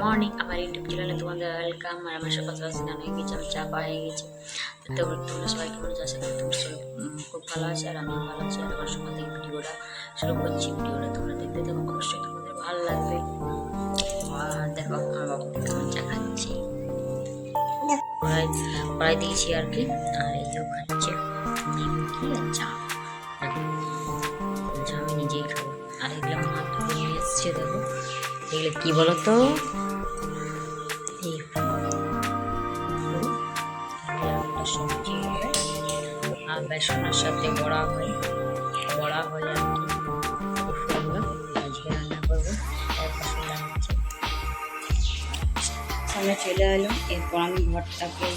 Morning আমার YouTube চ্যানেলে তোমাদের ওয়েলকাম আর আমার কথা স্নান হয়ে গেছে আমার চা পাওয়া হয়ে গেছে। তোমরা তোমরা সবাই কেমন আছো? তোমার খুব ভালো আছে আর আমিও ভালো আছি। আর আমার সকাল থেকে ভিডিওটা শুরু করছি ভিডিওটা তোমরা দেখতে দেখো অবশ্যই তোমাদের ভালো লাগবে। আর দেখো আমার বাবা কেমন চা খাচ্ছে কড়াই কড়াই দিয়েছি আর কি আর এই খাচ্ছে। কি আর চা? এগুলো কি বলতো? বেসনের সাথে বড়া হয়। বড়া হয় আর কি। রান্না করব। সামনে চলে এলো। এরপর আমি ঘরটাকে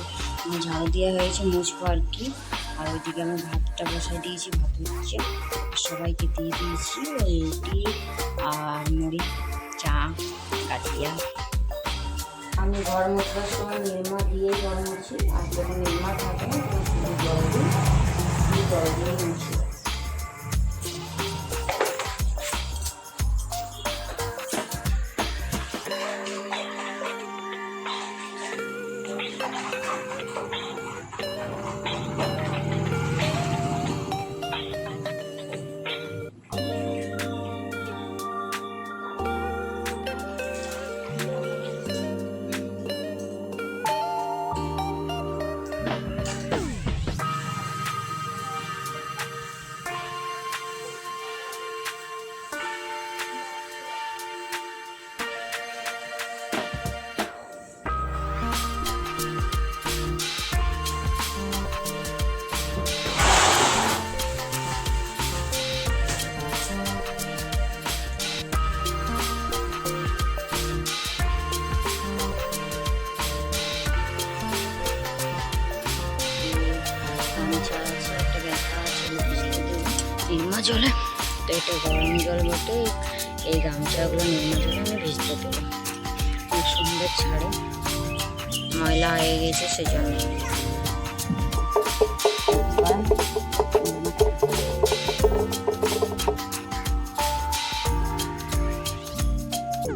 ঝাড়ু দেওয়া হয়েছে, মুছবো আর কি। আর ওইদিকে আমি ভাতটা বসাই দিয়েছি, ভাত হচ্ছে। সবাইকে দিয়ে দিয়েছি রুটি আর মুড়ি। চা কাটিয়া। আমি ঘর মোছার সময় নির্মা দিয়ে জল মুছি আর যখন নির্মা থাকে, তখন শুধু জল দিই জল দিয়ে মুছি। গামছা নির্মা জলে? তো এটা গরম জল বটে। এই গামছাগুলো নির্মা জলে আমি ভিজতে দেবো। খুব সুন্দর ছাড়ে। ময়লা হয়ে গেছে সেজন্য।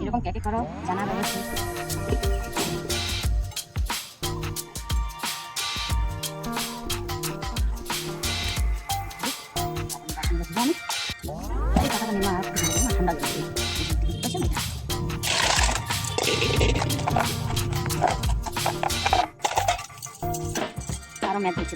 এরকম ক্যাকে করো জানা রয়েছে আরও ম্যাথ দিচ্ছি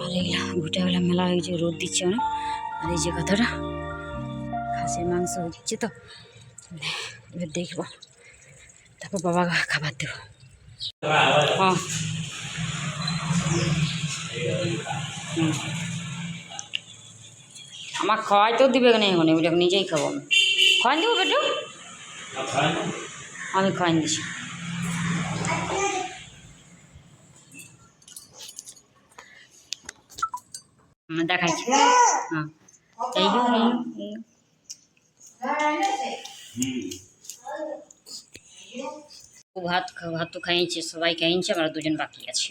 আর এগুলা গোটাগুলা মেলা হয়ে গেছে রোদ দিচ্ছে অনেক, আর এই যে কথাটা খাসির মাংস যাচ্ছে তো। এবার দেখব। তারপর বাবা খাবার দেবো। হ্যাঁ। আমার খাওয়াই তো দিবে না এখন? ওইটা নিজেই খাব আমি। খাওয়াই দেবো বেটু? আমি খাওয়াই দিচ্ছি দেখাইছি হ্যাঁ। এই যে এই যে, এই যে। ও ভাত ভাত তো খাইছে সবাই খাইছে আমরা দুজন বাকি আছি।